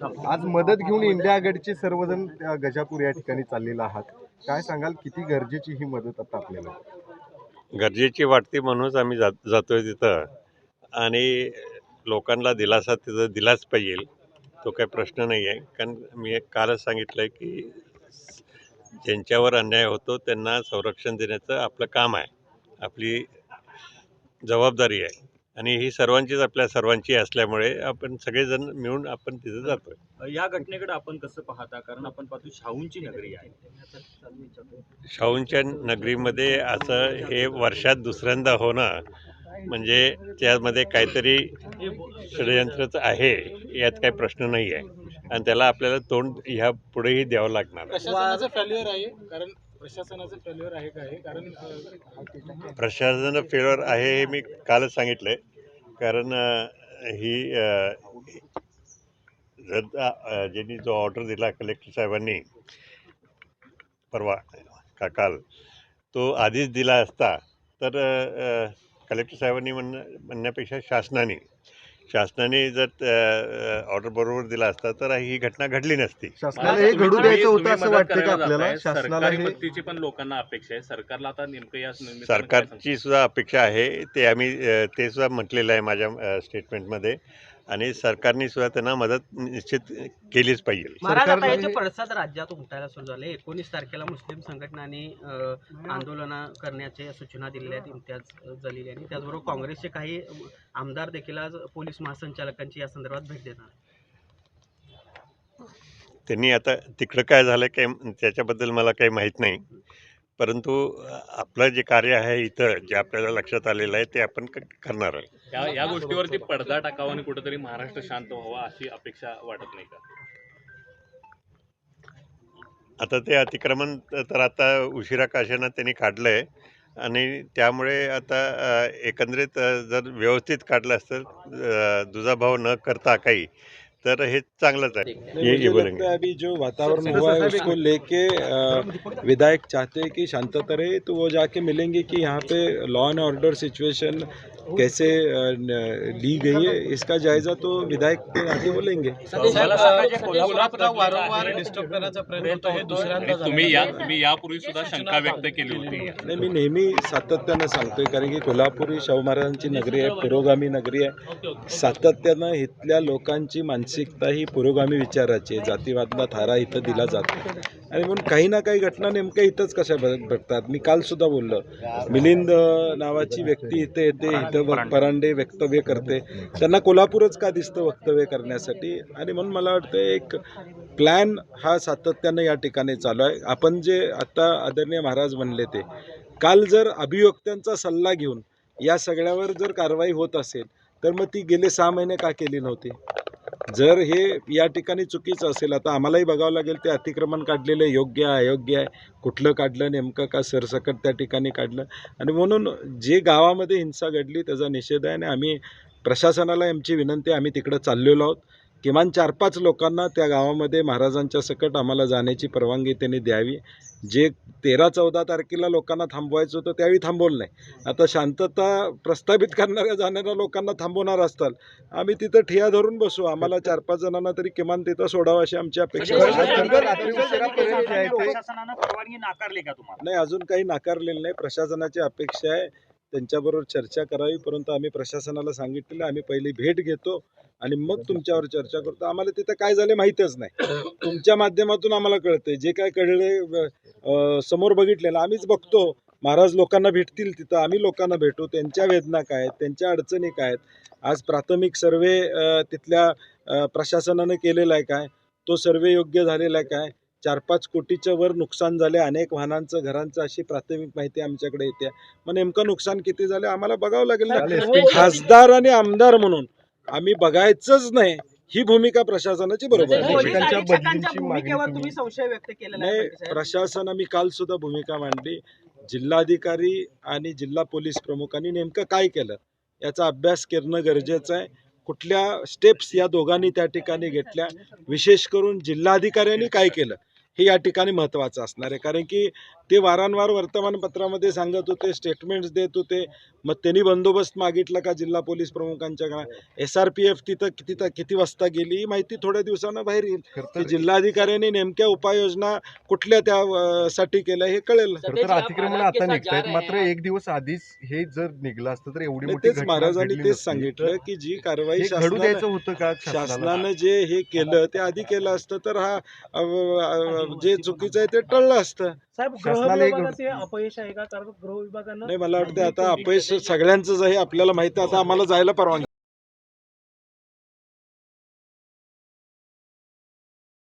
आज मदत घेऊन इंडिया आघाडीचे सर्वजण त्या गजापूर या ठिकाणी चाललेला आहात. काय सांगाल किती गरजेची ही मदत आता आपल्याला? गरजेची वाटते म्हणूनच आम्ही जात जातोय तिथं. आणि लोकांना दिलासा तिथं दिलाच पाहिजे. तो काही प्रश्न नाही आहे. कारण मी एक कालच सांगितलं आहे की ज्यांच्यावर अन्याय होतो त्यांना संरक्षण देण्याचं आपलं काम आहे. आपली जबाबदारी आहे. आणि ही सर्वांचीच आपल्या सर्वांची असल्यामुळे आपण सगळेजण मिळून आपण तिथं जातोय. या घटनेकडे आपण कसं पाहता? कारण आपण पाहतो शाहूंची नगरी आहे. शाहूंच्या नगरीमध्ये असं हे वर्षात दुसऱ्यांदा होणं म्हणजे त्यामध्ये काहीतरी षडयंत्रच आहे यात काही प्रश्न नाही आहे आणि त्याला आपल्याला तोंड ह्या पुढेही द्यावं लागणार. प्रशासनाचं फेल्युअर आहे कारण प्रशासनाचं फेल्युअर आहे काय कारण अं, प्रशासन फेवर आहे हे मी कालच सांगितलंय. कारण ही रद्द ज्यांनी जो ऑर्डर दिला कलेक्टर साहेबांनी परवा का काल तो आधीच दिला असता तर कलेक्टर साहेबांनी म्हण म्हणण्यापेक्षा शासनाने शासनाने जर ऑर्डर बरोबर दिला असता तर ही घटना घडली नसती. शासनाला हे घडू द्यायचं होतं असं वाटतं का आपल्याला? शासनाला सरकारी हे मदतीची पण लोकांना अपेक्षा आहे. सरकारला आता नेमकं या निमित्तानं काय सरकारची सुद्धा अपेक्षा आहे. ते आम्ही ते सुद्धा म्हटलेलं आहे माझ्या स्टेटमेंटमध्ये आणि सरकारने सुद्धा त्यांना मदत निश्चित केलीच पाहिजे. हे- पडसाद राज्यात उमटायला सुरू झाले. एकोणीस तारखेला मुस्लिम संघटनांनी आंदोलन करण्याच्या सूचना दिलेल्या आहेत इम्तियाज जलील यांनी. त्याचबरोबर काँग्रेसचे काही आमदार देखील आज पोलीस महासंचालकांची या संदर्भात भेट देणार. त्यांनी आता तिकडं काय झालं काय त्याच्याबद्दल मला काही माहीत नाही. परंतु आपलं जे कार्य आहे इथं जे आपल्याला लक्षात आलेलं आहे ते आपण करणार आहे. या या गोष्टीवरती पडदा टाकावा आणि कुठेतरी महाराष्ट्र शांत व्हावा अशी अपेक्षा वाटत नाही का? आता ते अतिक्रमण तर आता उशिरा काशानं त्यांनी काढलं आहे आणि त्यामुळे आता एकंदरीत जर व्यवस्थित काढलं असतं दुजाभाव न करता काही तर हे चांगलंच आहे. ये- ये बोलेंगे। अभी जो वातावरण हुआ है उसको लेके अ, विधायक चाहते हैं कि शांतता रहे तो वो जाके मिलेंगे कि यहाँ पे लॉ एंड ऑर्डर सिचुएशन कैसे ली गई है इसका जायजा तो विधायक के आगे बोलेंगे हे झालेलं तुम्ही या तुम्ही यापूर्वी सुद्धा शंका व्यक्त केली होती. नाही मी नेहमी सातत्यानं सांगतोय कारण की कोल्हापूर ही शाहू महाराजांची नगरी आहे पुरोगामी नगरी आहे. सातत्यानं इथल्या लोकांची मानसिकता ही पुरोगामी विचाराची आहे. जातीवादला थारा इथं दिला जातो. आणि म्हणून काही ना काही घटना नेमक्या इथंच कशा बघतात. मी कालसुद्धा बोललो. मिलिंद नावाची व्यक्ती इथे येते इथं परांडे वक्तव्य करते. त्यांना कोल्हापूरच का दिसतं वक्तव्य करण्यासाठी? आणि म्हणून मला वाटतं एक प्लॅन हा सातत्यानं या ठिकाणी चालू आहे. आपण जे आता आदरणीय महाराज म्हणले ते काल जर अभियोक्त्यांचा सल्ला घेऊन या सगळ्यावर जर कारवाई होत असेल तर मग ती गेले सहा महिने का केली नव्हती? जर हे या ठिकाणी चुकीचं असेल आता आम्हालाही बघावं लागेल ते अतिक्रमण काढलेलं योग्य आहे अयोग्य आहे. कुठलं काढलं नेमकं का सरसकट त्या ठिकाणी काढलं? आणि म्हणून जे गावामध्ये हिंसा घडली त्याचा निषेध आहे आणि आम्ही प्रशासनाला आमची विनंती आम्ही तिकडं चाललेलो आहोत. किमान चार पाच लोकांना त्या गावामध्ये महाराजांच्या सकट आम्हाला जाण्याची परवानगी त्यांनी द्यावी. जे तेरा चौदा तारखेला लोकांना थांबवायचं होतं त्यावेळी थांबवलं नाही. आता शांतता प्रस्थापित करणाऱ्या जाणाऱ्या लोकांना थांबवणार असताल आम्ही तिथं ठिया धरून बसू. आम्हाला चार पाच जणांना तरी किमान तिथं सोडावं अशी आमची अपेक्षा नाकारली का तुम्हाला? नाही अजून काही नाकारलेलं नाही. प्रशासनाची अपेक्षा आहे. त्यांच्याबरोबर चर्चा करावी परंतु आम्ही प्रशासनाला सांगितलेलं आम्ही पहिली भेट घेतो आणि मग तुमच्यावर चर्चा करतो. आम्हाला तिथं काय झालं माहीतच नाही. तुमच्या माध्यमातून आम्हाला कळतंय. जे काय कळले समोर बघितलेलं आम्हीच बघतो. महाराज लोकांना भेटतील तिथं आम्ही लोकांना भेटू. त्यांच्या वेदना काय आहेत? त्यांच्या अडचणी काय आहेत? आज प्राथमिक सर्वे तिथल्या प्रशासनाने प्रशासनानं केलेला आहे काय? तो सर्वे योग्य झालेला आहे काय? चार पाच कोटीच्या वर नुकसान झाले. अनेक वाहनांचं घरांचं अशी प्राथमिक माहिती आमच्याकडे येते. मग नेमकं नुकसान किती झाले आम्हाला बघावं लागेल ना. खासदार आणि आमदार म्हणून आम्ही बघायचंच नाही. ही भूमिका प्रशासनाची बरोबर बदलींची मागणी भूमिकेवर तुम्ही- संशय व्यक्त केलेला आहे नाही. प्रशासन आम्ही काल सुद्धा भूमिका मांडली. जिल्हाधिकारी आणि जिल्हा पोलीस प्रमुखांनी नेमकं काय केलं याचा अभ्यास करणं गरजेचं आहे. कुठल्या स्टेप्स या दोघांनी त्या ठिकाणी घेतल्या? विशेष करून जिल्हाधिकाऱ्यांनी काय केलं? हे या ठिकाणी महत्त्वाचं असणार आहे. कारण की ते वारंवार वर्तमानपत्रामध्ये सांगत होते स्टेटमेंट्स देत होते. मग त्यांनी बंदोबस्त मागितला का जिल्हा पोलीस प्रमुखांच्या एस आर पी एफ तिथं किती किती वाजता गेली ही माहिती थोड्या दिवसानं बाहेर येईल. जिल्हाधिकाऱ्यांनी नेमक्या उपाययोजना कुठल्या त्या साठी केल्या हे कळेल. अतिक्रमण आता निघतायत. मात्र एक दिवस आधीच हे जर निघलं असतं तर एवढी तेच महाराजांनी तेच. सांगितलं की जी कारवाई होतं का शासनानं जे हे केलं ते आधी केलं असतं तर हा जे चुकीचं आहे ते टळलं असतं. साहेब शासनाला एक- अपयश आहे का? कारण गृह विभागानं नाही मला वाटतं आता अपयश सगळ्यांचंच आहे आपल्याला माहिती आहे आता आम्हाला जायला परवानगी